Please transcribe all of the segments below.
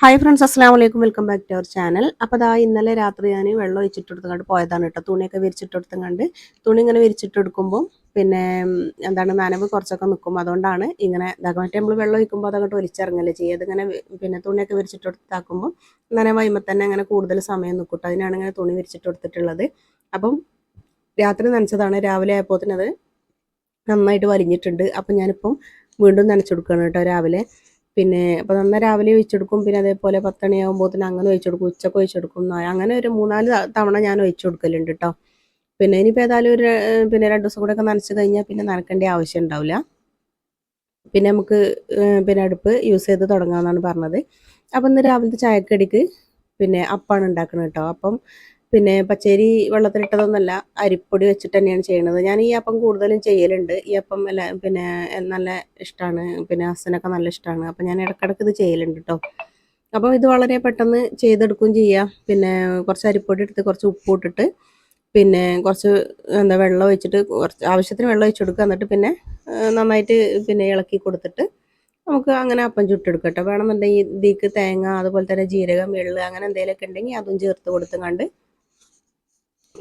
Hi friends അസ്സാം വലൈക്കും welcome back to our channel അപ്പോൾ അതാ ഇന്നലെ രാത്രി ഞാൻ വെള്ളം ഒഴിച്ചിട്ടെടുത്തുകൊണ്ട് പോയതാണ് കേട്ടോ. തുണിയൊക്കെ വിരിച്ചിട്ടെടുത്തും കണ്ട് തുണി ഇങ്ങനെ വിരിച്ചിട്ടെടുക്കുമ്പോൾ പിന്നെ എന്താണ് നനവ് കുറച്ചൊക്കെ നിൽക്കും. അതുകൊണ്ടാണ് ഇങ്ങനെ ഇതാക്കുക മറ്റേ നമ്മൾ വെള്ളം ഒഴിക്കുമ്പോൾ അതങ്ങോട്ട് ഒലിച്ചിറങ്ങല്ലേ ചെയ്യുക. അതിങ്ങനെ പിന്നെ തുണിയൊക്കെ വിരിച്ചിട്ടെടുത്താക്കുമ്പോൾ നനവായ്മ തന്നെ അങ്ങനെ കൂടുതൽ സമയം നിൽക്കും അതിനാണ് ഇങ്ങനെ തുണി വിരിച്ചിട്ടെടുത്തിട്ടുള്ളത്. അപ്പം രാത്രി നനച്ചതാണ്. രാവിലെ ആയപ്പോൾ അത് നന്നായിട്ട് വലിഞ്ഞിട്ടുണ്ട്. അപ്പം ഞാനിപ്പം വീണ്ടും നനച്ചെടുക്കുകയാണ് കേട്ടോ രാവിലെ. പിന്നെ അപ്പോൾ നന്നായി രാവിലെ ഒഴിച്ചെടുക്കും പിന്നെ അതേപോലെ പത്തണിയാകുമ്പോൾ അങ്ങനെ ഒഴിച്ചെടുക്കും ഉച്ചയ്ക്ക് ഒഴിച്ചെടുക്കും അങ്ങനെ ഒരു മൂന്നാൽ തവണ ഞാൻ ഒഴിച്ചു കൊടുക്കലുണ്ട് കേട്ടോ പിന്നെ ഇനിയിപ്പോൾ ഏതായാലും ഒരു പിന്നെ രണ്ട് ദിവസം കൂടെ ഒക്കെ നനച്ച് കഴിഞ്ഞാൽ പിന്നെ നനക്കേണ്ട ആവശ്യം ഉണ്ടാവില്ല പിന്നെ നമുക്ക് പിന്നെ അടുപ്പ് യൂസ് ചെയ്ത് തുടങ്ങാമെന്നാണ് പറഞ്ഞത്. അപ്പം ഇന്ന് രാവിലത്തെ ചായക്കടിക്ക് പിന്നെ അപ്പാണ് ഉണ്ടാക്കുന്നത് കേട്ടോ അപ്പം പിന്നെ പച്ചരി വെള്ളത്തിലിട്ടതൊന്നുമല്ല അരിപ്പൊടി വെച്ചിട്ട് തന്നെയാണ് ചെയ്യണത്. ഞാൻ ഈ അപ്പം കൂടുതലും ചെയ്യലുണ്ട്. ഈ അപ്പം എല്ലാ പിന്നെ നല്ല ഇഷ്ടമാണ് പിന്നെ അസനൊക്കെ നല്ല ഇഷ്ടമാണ് അപ്പം ഞാൻ ഇടക്കിടക്ക് ഇത് ചെയ്യലുണ്ട് കേട്ടോ അപ്പോൾ ഇത് വളരെ പെട്ടെന്ന് ചെയ്തെടുക്കുകയും ചെയ്യാം. പിന്നെ കുറച്ച് അരിപ്പൊടി എടുത്ത് കുറച്ച് ഉപ്പ് ഇട്ടിട്ട് പിന്നെ കുറച്ച് എന്താ വെള്ളം ഒഴിച്ചിട്ട് കുറച്ച് ആവശ്യത്തിന് വെള്ളം ഒഴിച്ച് കൊടുക്കുക. എന്നിട്ട് പിന്നെ നന്നായിട്ട് പിന്നെ ഇളക്കി കൊടുത്തിട്ട് നമുക്ക് അങ്ങനെ അപ്പം ചുട്ടെടുക്കാം കേട്ടോ വേണമെന്നുണ്ടെങ്കിൽ ഇതിക്ക് തേങ്ങ അതുപോലെ തന്നെ ജീരകം എള്ള് അങ്ങനെ എന്തെങ്കിലുമൊക്കെ ഉണ്ടെങ്കിൽ അതും ചേർത്ത് കൊടുത്തുകൊണ്ട്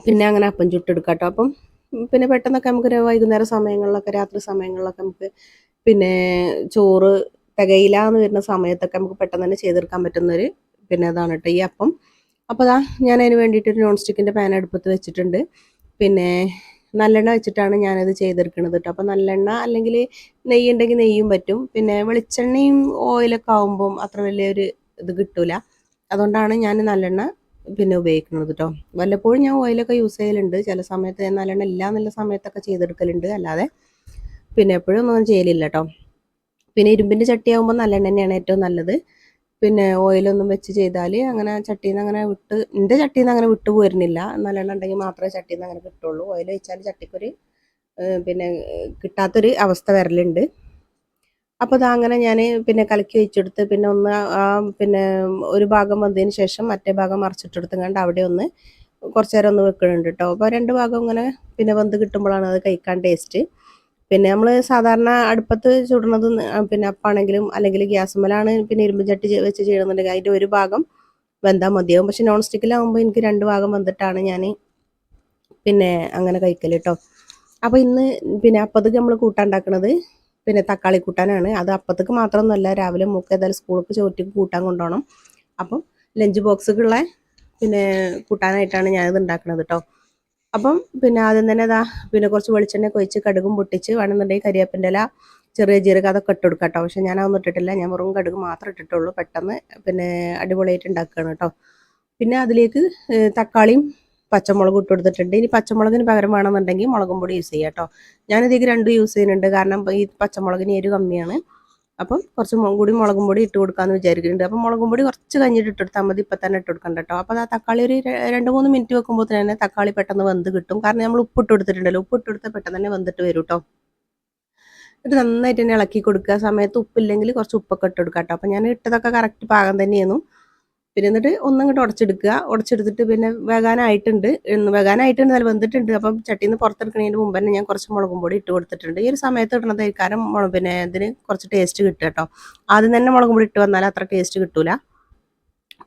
പിന്നെ അങ്ങനെ അപ്പം ചുട്ടെടുക്കാം കേട്ടോ അപ്പം പിന്നെ പെട്ടെന്നൊക്കെ നമുക്ക് വൈകുന്നേര സമയങ്ങളിലൊക്കെ രാത്രി സമയങ്ങളിലൊക്കെ നമുക്ക് പിന്നെ ചോറ് തികയില്ല എന്ന് വരുന്ന സമയത്തൊക്കെ നമുക്ക് പെട്ടെന്ന് തന്നെ ചെയ്തെടുക്കാൻ പറ്റുന്നൊരു പിന്നെ ഇതാണ് കേട്ടോ ഈ അപ്പം. അപ്പോൾ അതാ ഞാൻ അതിന് വേണ്ടിയിട്ട് ഒരു നോൺ സ്റ്റിക്കിന്റെ പാൻ അടുപ്പത്ത് വെച്ചിട്ടുണ്ട്. പിന്നെ നല്ലെണ്ണ വെച്ചിട്ടാണ് ഞാനത് ചെയ്തെടുക്കുന്നത് കേട്ടോ. അപ്പോൾ നല്ലെണ്ണ അല്ലെങ്കിൽ നെയ്യ് ഉണ്ടെങ്കിൽ നെയ്യും പറ്റും. പിന്നെ വെളിച്ചെണ്ണയും ഓയിലൊക്കെ ആകുമ്പം അത്ര വലിയൊരു ഇത് കിട്ടൂല. അതുകൊണ്ടാണ് ഞാൻ നല്ലെണ്ണ പിന്നെ ഉപയോഗിക്കുന്നത് കേട്ടോ വല്ലപ്പോഴും ഞാൻ ഓയിലൊക്കെ യൂസ് ചെയ്യലുണ്ട്. ചില സമയത്ത് നല്ലെണ്ണ ഇല്ല എന്നുള്ള സമയത്തൊക്കെ ചെയ്തെടുക്കലുണ്ട്. അല്ലാതെ പിന്നെ എപ്പോഴും ഒന്നും ചെയ്യലില്ല കേട്ടോ പിന്നെ ഇരുമ്പിന്റെ ചട്ടിയാകുമ്പോൾ നല്ലെണ്ണ തന്നെയാണ് ഏറ്റവും നല്ലത്. പിന്നെ ഓയിലൊന്നും വെച്ച് ചെയ്താൽ അങ്ങനെ ചട്ടിയിൽ നിന്ന് അങ്ങനെ വിട്ട് എന്റെ ചട്ടിയിൽ നിന്ന് അങ്ങനെ വിട്ടു പോരുന്നില്ല. നല്ലെണ്ണ ഉണ്ടെങ്കിൽ മാത്രമേ ചട്ടിയിൽ നിന്ന് അങ്ങനെ കിട്ടുള്ളൂ. ഓയിൽ വെച്ചാൽ ചട്ടിക്കൊരു പിന്നെ കിട്ടാത്തൊരു അവസ്ഥ വരലുണ്ട്. അപ്പോൾ അത് അങ്ങനെ ഞാൻ പിന്നെ കലക്കി വെച്ചെടുത്ത് പിന്നെ ഒന്ന് ആ പിന്നെ ഒരു ഭാഗം വന്നതിന് ശേഷം മറ്റേ ഭാഗം മറിച്ചിട്ടെടുത്തുകൊണ്ട് അവിടെ ഒന്ന് കുറച്ച് നേരം ഒന്ന് വെക്കുന്നുണ്ട് കേട്ടോ അപ്പോൾ രണ്ട് ഭാഗം ഇങ്ങനെ പിന്നെ വെന്ത് കിട്ടുമ്പോഴാണ് അത് കഴിക്കാൻ ടേസ്റ്റ് പിന്നെ നമ്മൾ സാധാരണ അടുപ്പത്ത് ചുടുന്നത് പിന്നെ അപ്പാണെങ്കിലും അല്ലെങ്കിൽ ഗ്യാസുമ്മലാണ് പിന്നെ ഇരുമ്പ് ചട്ടി വെച്ച് ചെയ്യണമെന്നുണ്ടെങ്കിൽ അതിന്റെ ഒരു ഭാഗം വെന്താൽ മതിയാവും. പക്ഷെ നോൺ സ്റ്റിക്കിലാവുമ്പോൾ എനിക്ക് രണ്ട് ഭാഗം വന്നിട്ടാണ് ഞാൻ പിന്നെ അങ്ങനെ കഴിക്കൽ കേട്ടോ അപ്പോൾ ഇന്ന് പിന്നെ അപ്പത്തേക്ക് നമ്മൾ കൂട്ടാണ്ടാക്കണത് പിന്നെ തക്കാളി കൂട്ടാനാണ്. അത് അപ്പത്തേക്ക് മാത്രമൊന്നുമല്ല രാവിലെ മൂക്ക് ഏതായാലും സ്കൂൾക്ക് ചോറ്റിക്ക് കൂട്ടാൻ കൊണ്ടുപോകണം. അപ്പം ലഞ്ച് ബോക്സുകളെ പിന്നെ കൂട്ടാനായിട്ടാണ് ഞാനിത് ഉണ്ടാക്കുന്നത് കേട്ടോ അപ്പം പിന്നെ ആദ്യം തന്നെ ഇതാ പിന്നെ കുറച്ച് വെളിച്ചെണ്ണ കൊഴിച്ച് കടുകും പൊട്ടിച്ച് വേണമെന്നുണ്ടെങ്കിൽ കരിയാപ്പിന്റെ ഇല ചെറിയ ജീരകം അതൊക്കെ ഇട്ട് കൊടുക്കാം കേട്ടോ പക്ഷെ ഞാൻ അതൊന്നും ഇട്ടിട്ടില്ല. ഞാൻ വെറും കടുക് മാത്രം ഇട്ടിട്ടുള്ളൂ. പെട്ടെന്ന് പിന്നെ അടിപൊളിയായിട്ട് ഉണ്ടാക്കുകയാണ് കേട്ടോ പിന്നെ അതിലേക്ക് തക്കാളിയും പച്ചമുളകും ഇട്ട് കൊടുത്തിട്ടുണ്ട്. ഇനി പച്ചമുളകിന് പകരം വേണമെന്നുണ്ടെങ്കിൽ മുളകും പൊടി യൂസ് ചെയ്യാം കേട്ടോ ഞാനിതേക്ക് രണ്ടും യൂസ് ചെയ്യുന്നുണ്ട്. കാരണം ഈ പച്ചമുളകിന് എരിവ് കമ്മിയാണ്. അപ്പം കുറച്ച് കൂടി മുളകും പൊടി ഇട്ട് കൊടുക്കാമെന്ന് വിചാരിക്കുന്നുണ്ട്. അപ്പം മുളകും പൊടി കുറച്ച് കഴിഞ്ഞിട്ട് ഇട്ട് കൊടുത്താൽ മതി. ഇപ്പം തന്നെ ഇട്ട് കൊടുക്കണ്ട കേട്ടോ അപ്പോൾ ആ തക്കാളി ഒരു രണ്ട് മൂന്ന് മിനിറ്റ് വെക്കുമ്പോൾ തന്നെ തക്കാളി പെട്ടെന്ന് വെന്ത് കിട്ടും. കാരണം നമ്മൾ ഉപ്പിട്ട് കൊടുത്തിട്ടുണ്ടല്ലോ. ഉപ്പിട്ട് കൊടുത്താൽ പെട്ടെന്ന് തന്നെ വെന്തിട്ട് വരും കേട്ടോ ഇത് നന്നായിട്ട് തന്നെ ഇളക്കി കൊടുക്കുക. സമയത്ത് ഉപ്പില്ലെങ്കിൽ കുറച്ച് ഉപ്പൊക്കെ ഇട്ട് കൊടുക്കാം കേട്ടോ അപ്പം ഞാൻ ഇട്ടതൊക്കെ കറക്റ്റ് പാകം തന്നെയായിരുന്നു. പിന്നെ എന്നിട്ട് ഒന്നങ്ങോട്ട് ഉടച്ചെടുക്കുക. ഉടച്ചെടുത്തിട്ട് പിന്നെ വേകാനായിട്ടുണ്ട്. വേകാനായിട്ടുണ്ട് നല്ല വെന്തിട്ടുണ്ട്. അപ്പം ചട്ടിയിൽ നിന്ന് പുറത്തെടുക്കുന്നതിന് മുമ്പ് തന്നെ ഞാൻ കുറച്ച് മുളകും പൊടി ഇട്ട് കൊടുത്തിട്ടുണ്ട്. ഈ ഒരു സമയത്ത് ഇടുന്നത് കാരണം പിന്നെ ഇതിന് കുറച്ച് ടേസ്റ്റ് കിട്ടും കേട്ടോ. ആദ്യം തന്നെ മുളകും പൊടി ഇട്ട് വന്നാൽ അത്ര ടേസ്റ്റ് കിട്ടൂല.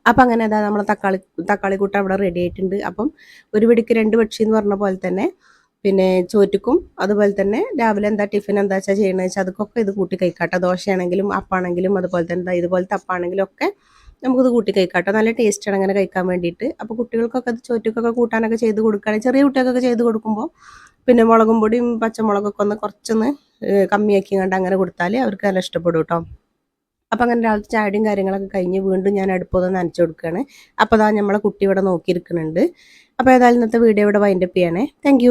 അപ്പം അങ്ങനെ അതാ നമ്മളെ തക്കാളി തക്കാളി കൂട്ട അവിടെ റെഡി ആയിട്ടുണ്ട്. അപ്പം ഒരു പിടിക്ക് രണ്ട് പക്ഷി എന്ന് പറഞ്ഞ പോലെ തന്നെ പിന്നെ ചോറ്റുക്കും. അതുപോലെ തന്നെ രാവിലെ എന്താ ടിഫിൻ എന്താ വെച്ചാൽ ചെയ്യണമെന്ന് വെച്ചാൽ അതൊക്കെ ഇത് കൂട്ടി കഴിക്കാട്ടോ. ദോശയാണെങ്കിലും അപ്പാണെങ്കിലും അതുപോലെ തന്നെ ഇതുപോലത്തെ അപ്പാണെങ്കിലും ഒക്കെ നമുക്കിത് കൂട്ടി കഴിക്കാട്ടോ. നല്ല ടേസ്റ്റാണ് അങ്ങനെ കഴിക്കാൻ വേണ്ടിയിട്ട്. അപ്പോൾ കുട്ടികൾക്കൊക്കെ അത് ചോറ്റക്കൊക്കെ കൂട്ടാനൊക്കെ ചെയ്ത് കൊടുക്കുകയാണെങ്കിൽ ചെറിയ കുട്ടികൾക്കൊക്കെ ചെയ്ത് കൊടുക്കുമ്പോൾ പിന്നെ മുളകും പൊടിയും പച്ചമുളകൊക്കെ ഒന്ന് കുറച്ചൊന്ന് കമ്മിയാക്കി കണ്ട് അങ്ങനെ കൊടുത്താൽ അവർക്ക് നല്ല ഇഷ്ടപ്പെടും കേട്ടോ അപ്പം അങ്ങനെ രാവിലത്തെ ചായയും കാര്യങ്ങളൊക്കെ കഴിഞ്ഞ് വീണ്ടും ഞാൻ അടുപ്പൊന്ന് നനച്ചു കൊടുക്കുകയാണ്. അപ്പോൾ അതാ നമ്മളെ കുട്ടി ഇവിടെ നോക്കിയിരിക്കുന്നുണ്ട്. അപ്പോൾ ഏതായാലും ഇന്നത്തെ വീഡിയോ ഇവിടെ വൈൻഡപ്പ് ചെയ്യണേ. താങ്ക്